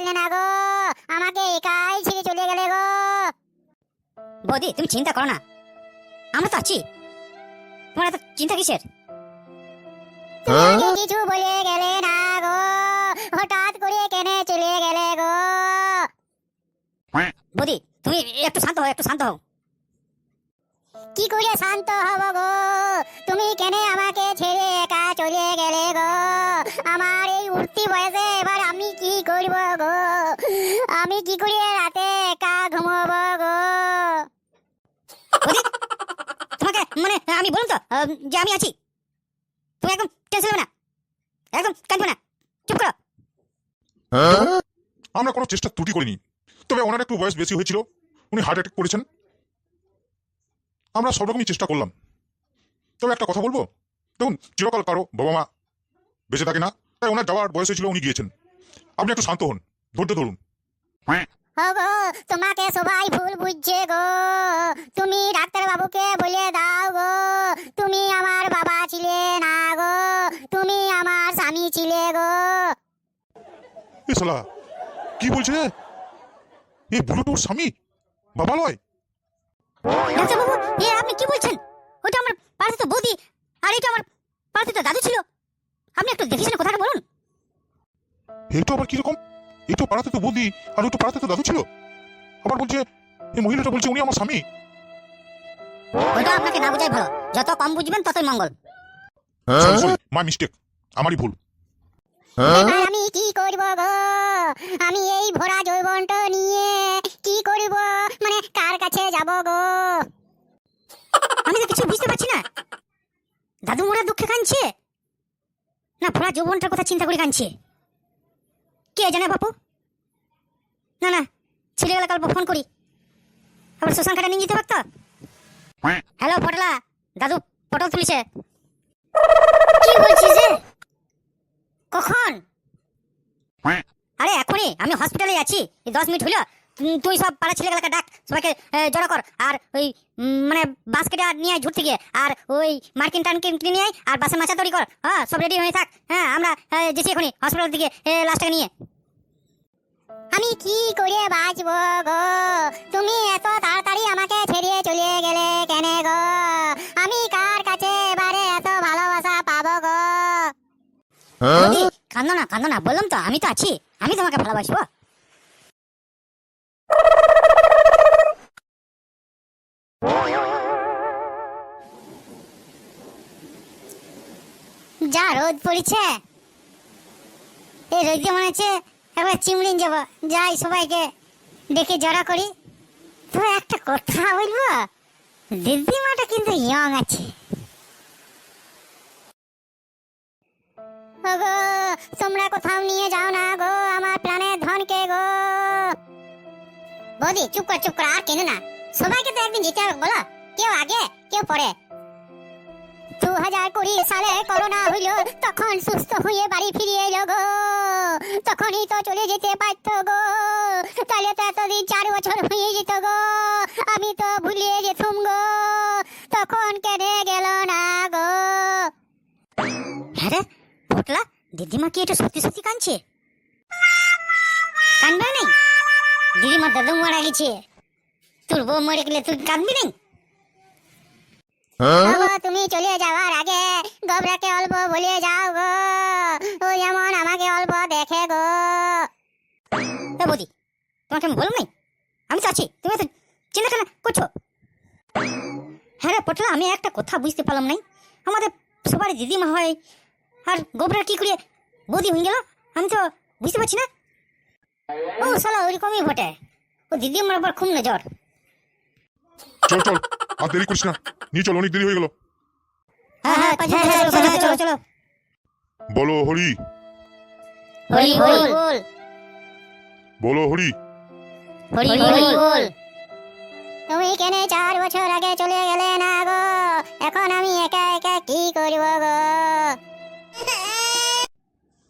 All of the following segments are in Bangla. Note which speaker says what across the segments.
Speaker 1: পারলে না গো আমাকে একাই ছেড়ে চলে গেলে গো।
Speaker 2: বৌদি তুমি চিন্তা করো না। আমরা তো আছি। তোমার এত চিন্তা কিসের?
Speaker 1: তুমি কিছু বলে গেলে না গো হঠাৎ করে কেনে চলে গেলে গো?
Speaker 2: বৌদি তুমি একটু শান্ত হও একটু শান্ত হও।
Speaker 1: কি করে শান্ত হব গো? তুমি কেনে আমাকে ছেড়ে একা চলে গেলে গো? আমার এই উঠতি বয়সে এবার আমি কি করব গো? আমি কি করে রাতে একা ঘুমবো গো?
Speaker 2: তোমাকে মানে আমি বলুন তো যে আমি আছি। তুমি একদম টেনশন না। একদম কাঁদবে না। চুপ করো।
Speaker 3: আমরা কোনো চেষ্টা ত্রুটি করিনি। তবে ওনার একটু বয়স বেশি হয়েছিল। উনি হার্ট অ্যাটাক করেছেন। আমরা সব রকমই চেষ্টা করলাম। তবে একটা কথা বলব? দেখুন চিরকাল কারও বাবা মা বেঁচে থাকে না তাই ওনার যাওয়ার বয়স হয়েছিল উনি গিয়েছেন। আপনি একটু শান্ত হন ধৈর্য ধরুন।
Speaker 1: গো তোমাকে সবাই ভুল বুঝছে গো। তুমি ডাক্তার বাবুকে বলে দাও গো। তুমি আমার বাবা ছিলে না গো। তুমি আমার স্বামী ছিলে গো।
Speaker 3: এ শালা কি বলছে? এই বুড়ো তোর স্বামী? বাবা লয়
Speaker 2: ডাক্তার বাবু আর এটা আমার পাড়াতে তো দাদু ছিল। আপনি একটু দেখেছেন কথাটা বলুন।
Speaker 3: এটা আবার কীরকম? এই তো পাড়াতে তো বৌদি আর ওই তো পাড়াতে তো দাদু ছিল। আবার বলছে এই মহিলাটা বলছে উনি আমার স্বামী।
Speaker 2: ওটা আপনাকে না বোঝাই ভালো। যত কম বুঝবেন ততই মঙ্গল।
Speaker 3: মাই মিস্টেক আমারই ভুল।
Speaker 1: আমি কি করব গো আমি এই ভরা যৌবনটা নিয়ে কি করব মানে কার কাছে যাব গো
Speaker 2: আমি তো কিছু বুঝতে পারছি না দাদু মোরা দুঃখে কাঁদছে? না ভোলা যৌবনটার কথা চিন্তা করে কাঁদছে। কে জানে বাপু? না না ছেলেবেলা কাল ফোন করি। আবার শ্মশান কাটা নিয়ে যেতে পারতো? হ্যালো পটলা। দাদু পটল তুলিছে। কি বলছিস রে? কখন? আরে এখনই। আমি হসপিটালে আছি। দশ মিনিট হলো। তুই- সব পাড়া ছেলেগুলোকে ডাক সবাইকে জড়ো কর। আর ওই মানে বাস্কেটে আর নিয়ে আয় ঝুট থেকে আর ওই মার্কিন টার্কিন কিনে নিয়ে আয় আর বাসে মাচা তৈরি কর। হ্যাঁ সব রেডি হয়ে থাক। হ্যাঁ আমরা যেছি এখনই হসপিটালের দিকে লাস্টটাকে নিয়ে।
Speaker 1: আমি কি করে বাঁচবো গো? তুমি এত তাড়াতাড়ি আমাকে ছেড়ে চলে গেলে কেন গো? আমি কার কাছে এবারে এত ভালোবাসা পাবো গো?
Speaker 2: বৌদি, কান্দো না কান্দো না বললাম তো আমি তো আছি। আমি তোমাকে ভালোবাসবো।
Speaker 1: রোদ পড়েছে। এই রোদে মনে হচ্ছে একবার চিমড়িন যাব। যাই সবাইকে ডেকে জড়া করি। তো একটা কথা বলব, দিদিমাটা কিন্তু ইয়ং আছে। ওগো, তোমরা কোথাও নিয়ে যাও না গো, আমার প্রাণের ধনকে গো। বৌদি, চুপ কর চুপ কর, আর কেন না। সবাইকে তো একদিন যেতে হবে, বলো। কেউ আগে, কেউ পরে। দু হাজার কুড়ি সালে করোনা হইল, তখন সুস্থ হয়ে বাড়ি ফিরে এলো গো। তখনই তো চলে যেতে পারত গো। তাহলে তো এতদিন চার বছর হয়ে যেত গো। আমি তো ভুলিয়ে যেতুম গো। তখন কেনে গেল না গো।
Speaker 2: হ্যাঁ রে পটলা দিদিমা কি এটা সত্যি সত্যি কাঁদছে? কান্দবে নেই? দিদিমা দাদু মারা গেছে। তোর বউ মরে গেলে তুই কাঁদবি নেই?
Speaker 1: গো, তুমি চলে যাওয়ার আগে গবরাকে অল্প বলে যাও গো। ও যেমন আমাকে অল্প দেখে গো।
Speaker 2: এ বৌদি তোমাকে আমি বললাম নাই? আমি তো আছি তুমি তো চিন্তা কেন করছ? হ্যাঁ রে পটলা আমি একটা কথা বুঝতে পারলাম নাই। আমাদের সবার দিদিমা হয় আর গোবরা কি করে বৌদি হয়ে গেল আমি তো বুঝতে পারছি না। ও শালা ওইরকমই বটে। ও দিদিমার আবার খুব নজর।
Speaker 3: চল চল। আর দেরি করিস না। নিয়ে চল অনেক দেরি হয়ে গেল।
Speaker 2: হ্যাঁ হ্যাঁ
Speaker 3: বলো হরি।
Speaker 2: হরি বল।
Speaker 3: হরি।
Speaker 2: হরি হরি বল।
Speaker 1: তুমি কেন চার বছর আগে চলে গেলে না গো? এখন আমি একা একা কি করব গো?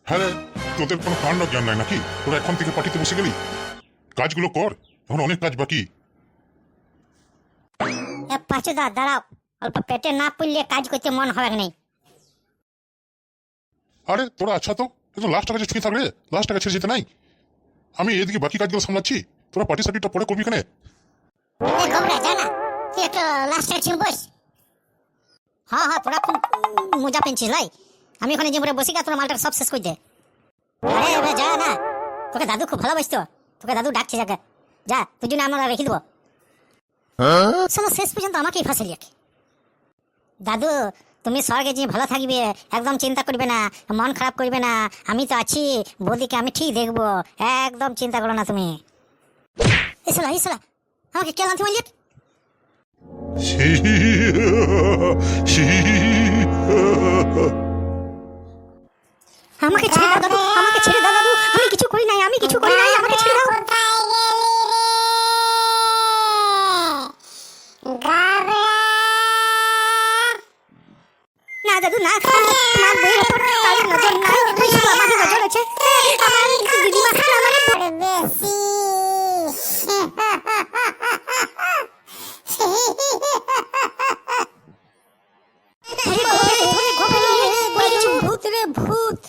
Speaker 3: হ্যাঁ তোদের কোনো কাণ্ড জ্ঞান নাই নাকি? তোরা এখন থেকে পার্টিতে বসে গেলি? কাজগুলো কর এখন অনেক কাজ বাকি।
Speaker 2: পাঁচু দা দাঁড়াও। অল্প পেটে না পড়লে কাজ করতে মন হবে নাই
Speaker 3: আরে তোরা আচ্ছা তো? লাস্ট টাকা ছেড়ে থাকলে লাস্ট টাকা ছেড়ে যেতে নাই? আমি এদিকে বাকি কাজগুলো সামলাচ্ছি। তোরা পার্টি সার্টিটা পরে করবি
Speaker 1: বস।
Speaker 2: হ্যাঁ হ্যাঁ তোরা খুব উম, মজা পেয়েছিস লাই। আমি ওখানে জিমরে বসে গা তোরা মালটা সব শেষ করে দে। আরে যা না। তোকে দাদু খুব ভালোবাসতো। তোকে দাদু ডাকছে যাকে। যা তুই জন্য আমরা রেখে দেবো। শোনো শেষ পর্যন্ত আমাকেই ফাঁসে রাখে দাদু তুমি স্বর্গে যে ভালো থাকবে একদম চিন্তা করবে না মন খারাপ করবে না আমি তো আছি বৌদিকে আমি ঠিক দেখব একদম চিন্তা করো না তুমি ইসলা ইসলা আমাকে কে লান্তি মালিক না দাদু না বইয়ের উপর কারোর নজর নাই। শুধু আমাকে নজর আছে। আমার দিদিমা আমার
Speaker 1: বেশি
Speaker 2: ভূত রে ভূত।